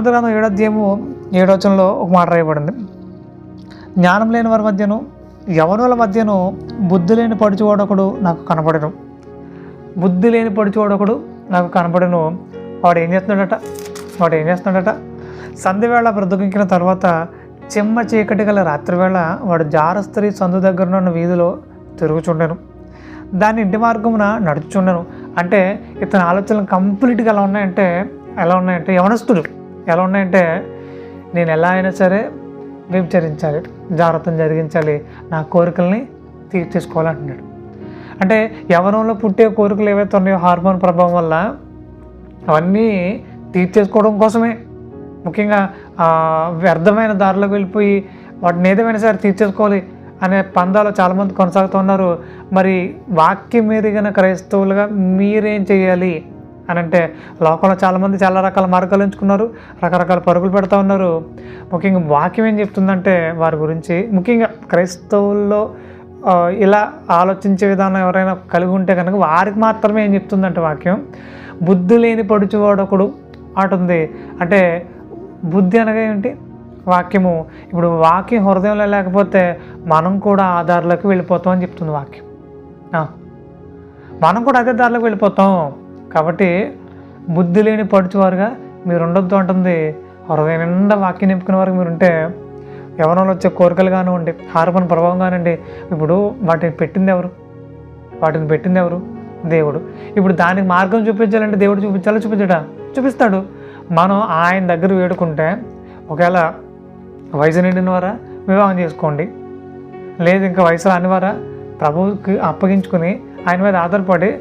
గ్రంథం ఏడాధ్యాయము ఏడవచనంలో ఒక మాట రాయబడింది. జ్ఞానం లేని వారి మధ్యను యవనుల మధ్యను బుద్ధి లేని పడుచువాడొకడు నాకు కనపడను బుద్ధి లేని పడుచువాడొకడు నాకు కనపడను వాడు ఏం చేస్తున్నాడట? వాడు ఏం చేస్తున్నాడట? సంధివేళ బ్రతుకించిన తర్వాత చెమ్మ చీకటి గల రాత్రివేళ వాడు జారస్త్రీ సందు దగ్గర ఉన్న వీధిలో తిరుగుచుండెను. దాని ఇంటి మార్గమున నడుచుండెను అంటే ఇతని ఆలోచనలు కంప్లీట్గా ఎలా ఉన్నాయంటే ఎలా ఉన్నాయంటే యవనస్తుడు. ఎలా ఉన్నాయంటే నేను ఎలా అయినా సరే వ్యభిచరించాలి జాగ్రత్తను జరిగించాలి నా కోరికల్ని తీర్చేసుకోవాలంటున్నాడు. అంటే యవనంలో పుట్టే కోరికలు ఏవైతే ఉన్నాయో హార్మోన్ ప్రభావం వల్ల అవన్నీ తీర్చేసుకోవడం కోసమే. ముఖ్యంగా వ్యర్థమైన దారిలోకి వెళ్ళిపోయి వాటిని ఏదేమైనా సరే తీర్చేసుకోవాలి అనే పందాలు చాలామంది కొనసాగుతున్నారు మరి వాక్యం మీదగిన క్రైస్తవులుగా మీరేం చేయాలి? అని అంటే లోకంలో చాలామంది చాలా రకాల మార్గాలు ఎంచుకున్నారు రకరకాల పరుగులు పెడతా ఉన్నారు. ముఖ్యంగా వాక్యం ఏం చెప్తుందంటే వారి గురించి ముఖ్యంగా క్రైస్తవుల్లో ఇలా ఆలోచించే విధానం ఎవరైనా కలిగి ఉంటే కనుక వారికి మాత్రమే ఏం చెప్తుందంటే వాక్యం బుద్ధి లేని పడుచువాడొకడు అంటుంది అంటే బుద్ధి అనగా ఏంటి? వాక్యము. ఇప్పుడు వాక్యం హృదయంలో లేకపోతే మనం కూడా ఆ దారిలోకి వెళ్ళిపోతాం అని చెప్తుంది వాక్యం. మనం కూడా అదే దారిలోకి వెళ్ళిపోతాం. కాబట్టి బుద్ధి లేని పడుచువారుగా మీరు ఉండొద్దు అంటుంది. హృదయం నిండా వాక్యం నింపుకునే వారికి మీరు ఉంటే ఎవరిలో వచ్చే కోరికలు కానివ్వండి హార్మోన్ ప్రభావం కానివ్వండి ఇప్పుడు వాటిని పెట్టింది ఎవరు? వాటిని పెట్టింది ఎవరు? దేవుడు. ఇప్పుడు దానికి మార్గం చూపించాలంటే దేవుడు చూపించాలో చూపించడా? చూపిస్తాడు. మనం ఆయన దగ్గర వేడుకుంటే ఒకవేళ వయసు నిండిన వారా వివాహం చేసుకోండి. లేదు ఇంకా వయసు రాని వారా ప్రభువుకి అప్పగించుకుని ఆయన మీద ఆధారపడి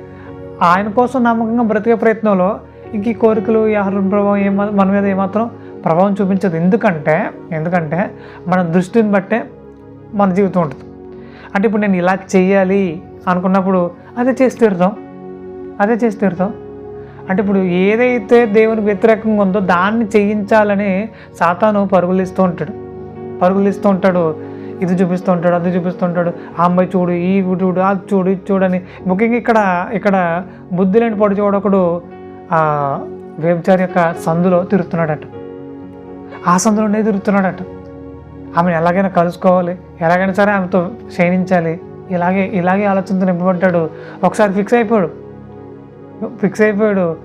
ఆయన కోసం నమ్మకంగా బ్రతికే ప్రయత్నంలో ఇంక ఈ కోరికలు ఈ ఆహారం ప్రభావం ఏ మన మీద ఏమాత్రం ప్రభావం చూపించదు. ఎందుకంటే ఎందుకంటే మన దృష్టిని బట్టే మన జీవితం ఉంటుంది. అంటే ఇప్పుడు నేను ఇలా చేయాలి అనుకున్నప్పుడు అదే చేసి తీరుతాం. అదే చేసి తీరుతాం. అంటే ఇప్పుడు ఏదైతే దేవునికి వ్యతిరేకంగా ఉందో దాన్ని చేయించాలని సాతాను పరుగులు ఇస్తూ ఉంటాడు. పరుగులు ఇస్తూ ఉంటాడు. ఇది చూపిస్తూ ఉంటాడు అది చూపిస్తూ ఉంటాడు. ఆ అమ్మాయి చూడు ఈ చూడు అది చూడు ఇది చూడని ముఖ్యంగా ఇక్కడ ఇక్కడ బుద్ధి లేని పొడి చూడొకడు ఆ యొక్క సందులో తిరుగుతున్నాడట. ఆ సందులోనే తిరుగుతున్నాడట. ఆమెను ఎలాగైనా కలుసుకోవాలి ఎలాగైనా సరే ఆమెతో క్షయించాలి ఇలాగే ఇలాగే ఆలోచనతో నింపబడ్డాడు. ఒకసారి ఫిక్స్ అయిపోయాడు. ఫిక్స్ అయిపోయాడు.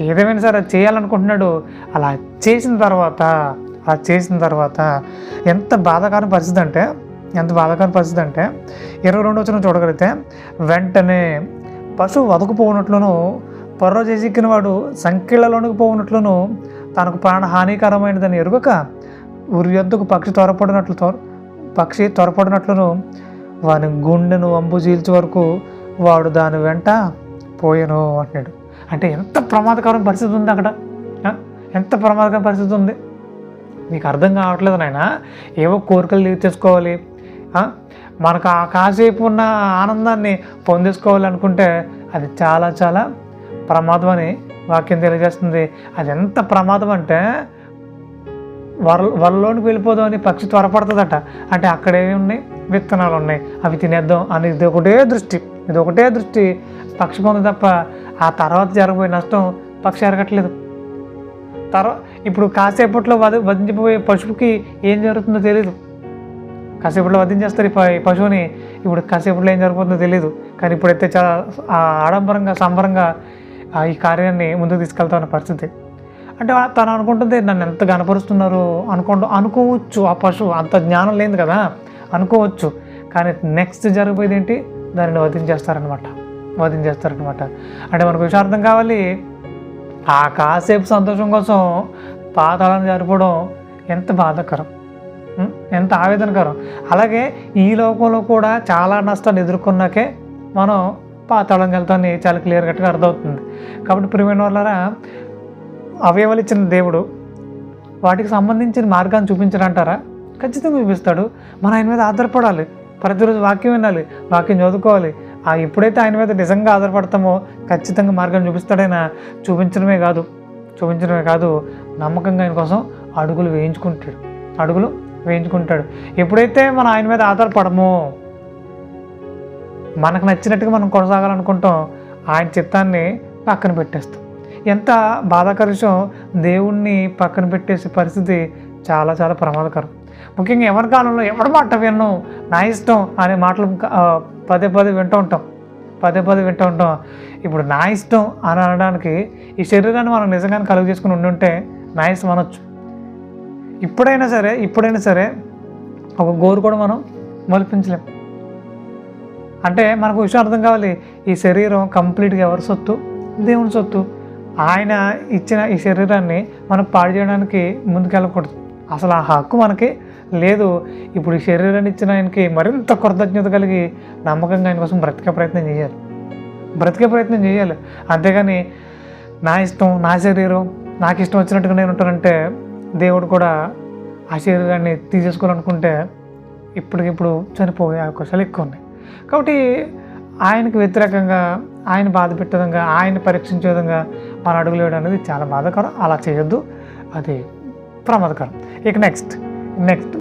ఏదేమైనా సరే అది చేయాలనుకుంటున్నాడు. అలా చేసిన తర్వాత అది చేసిన తర్వాత ఎంత బాధాకరమైన పరిస్థితి అంటే ఎంత బాధాకరమైన పరిస్థితి అంటే ఇరవై రెండు వచ్చిన చూడగలిగితే వెంటనే పశువు వదకపోనట్లును పొర్ర చేసిక్కిన వాడు సంఖ్యలలోనికి పోనట్లును తనకు ప్రాణ హానికరమైనదని ఎరుగక ఉరి యొద్దకు పక్షి త్వరపడినట్లు పక్షి త్వరపడినట్లును వాని గుండెను వంపు చీల్చే వరకు వాడు దాని వెంట పోయాను అంటున్నాడు. అంటే ఎంత ప్రమాదకరమైన పరిస్థితి ఉంది అక్కడ? ఎంత ప్రమాదకరమైన పరిస్థితి ఉంది? మీకు అర్థం కావట్లేదు నాయన. ఏవో కోరికలు తీర్చేసుకోవాలి మనకు ఆ కాసేపు ఉన్న ఆనందాన్ని పొందేసుకోవాలి అనుకుంటే అది చాలా చాలా ప్రమాదం అని వాక్యం తెలియజేస్తుంది. అది ఎంత ప్రమాదం అంటే వర వరలోనికి వెళ్ళిపోదాం అని పక్షి త్వరపడుతుందట. అంటే అక్కడేమి ఉన్నాయి విత్తనాలు ఉన్నాయి. అవి తినేద్దాం అని ఇది ఒకటే దృష్టి. ఇది ఒకటే దృష్టి. పక్షి పొంది తప్ప ఆ తర్వాత జరగబోయే నష్టం పక్షి ఎరగట్లేదు తర్వాత ఇప్పుడు కాసేపట్లో వధ వధించిపోయే పశువుకి ఏం జరుగుతుందో తెలియదు కాసేపట్లో వధించేస్తారు ఈ ఈ పశువుని. ఇప్పుడు కాసేపట్లో ఏం జరుగుతుందో తెలియదు కానీ ఇప్పుడైతే చాలా ఆడంబరంగా సంబరంగా ఆ ఈ కార్యాన్ని ముందుకు తీసుకెళ్తా ఉన్న పరిస్థితి. అంటే తను అనుకుంటుంది నన్ను ఎంత గనపరుస్తున్నారు అనుకుంటూ అనుకోవచ్చు ఆ పశువు. అంత జ్ఞానం లేదు కదా. అనుకోవచ్చు. కానీ నెక్స్ట్ జరగబోయేది ఏంటి? దానిని వధించేస్తారనమాట వధించేస్తారనమాట అంటే మనకు విషార్థం కావాలి. ఆ కాసేపు సంతోషం కోసం పాతాళం జరిపోవడం ఎంత బాధాకరం. ఎంత ఆవేదనకరం. అలాగే ఈ లోకంలో కూడా చాలా నష్టాన్ని ఎదుర్కొన్నాకే మనం పాతాళం వెళ్తామని చాలా క్లియర్ కట్గా అర్థమవుతుంది. కాబట్టి ప్రియమైన వాళ్ళరా అవయవాలు ఇచ్చిన దేవుడు వాటికి సంబంధించిన మార్గాన్ని చూపించడంటారా? ఖచ్చితంగా చూపిస్తాడు. మన ఆయన మీద ఆధారపడాలి. ప్రతిరోజు వాక్యం వినాలి వాక్యం చదువుకోవాలి ఆ ఎప్పుడైతే ఆయన మీద నిజంగా ఆధారపడతామో ఖచ్చితంగా మార్గం చూపిస్తాడైనా చూపించడమే కాదు చూపించడమే కాదు నమ్మకంగా ఆయన కోసం అడుగులు వేయించుకుంటాడు. అడుగులు వేయించుకుంటాడు. ఎప్పుడైతే మనం ఆయన మీద ఆధారపడమో మనకు నచ్చినట్టుగా మనం కొనసాగాలనుకుంటాం ఆయన చిత్తాన్ని పక్కన పెట్టేస్తాం. ఎంత బాధాకర విషయం దేవుణ్ణి పక్కన పెట్టేసే పరిస్థితి చాలా చాలా ప్రమాదకరం. ముఖ్యంగా ఎవరి కాలంలో ఎవరి మాట విన్ను? నా ఇష్టం అనే మాటలు పదే పదే వింటూ ఉంటాం. పదే పదే వింటూ ఉంటాం. ఇప్పుడు నా ఇష్టం అని అనడానికి ఈ శరీరాన్ని మనం నిజంగానే కలుగు చేసుకుని ఉండి ఉంటే నా ఇష్టం అనొచ్చు. ఇప్పుడైనా సరే ఇప్పుడైనా సరే ఒక గోరు కూడా మనం మలిపించలేం. అంటే మనకు విషయం అర్థం కావాలి. ఈ శరీరం కంప్లీట్గా ఎవరి సొత్తు? దేవుని సొత్తు. ఆయన ఇచ్చిన ఈ శరీరాన్ని మనం పాడు చేయడానికి ముందుకెళ్ళకూడదు. అసలు ఆ హక్కు మనకి లేదు ఇప్పుడు ఈ శరీరాన్ని ఇచ్చిన ఆయనకి మరింత కృతజ్ఞత కలిగి నమ్మకంగా ఆయన కోసం బ్రతికే ప్రయత్నం చేయాలి. బ్రతికే ప్రయత్నం చేయాలి. అంతేగాని నా ఇష్టం నా శరీరం నాకు ఇష్టం వచ్చినట్టుగా నేను ఉంటానంటే దేవుడు కూడా ఆ శరీరాన్ని తీసేసుకోవాలనుకుంటే ఇప్పటికిప్పుడు చనిపోయే అవకాశాలు ఎక్కువ ఉన్నాయి. కాబట్టి ఆయనకు వ్యతిరేకంగా ఆయన బాధ పెట్టే విధంగా ఆయన పరీక్షించే విధంగా మన అడుగులు వేయడం అనేది చాలా బాధాకరం. అలా చేయొద్దు. అది ప్రమాదకరం. ఇక నెక్స్ట్ నెక్స్ట్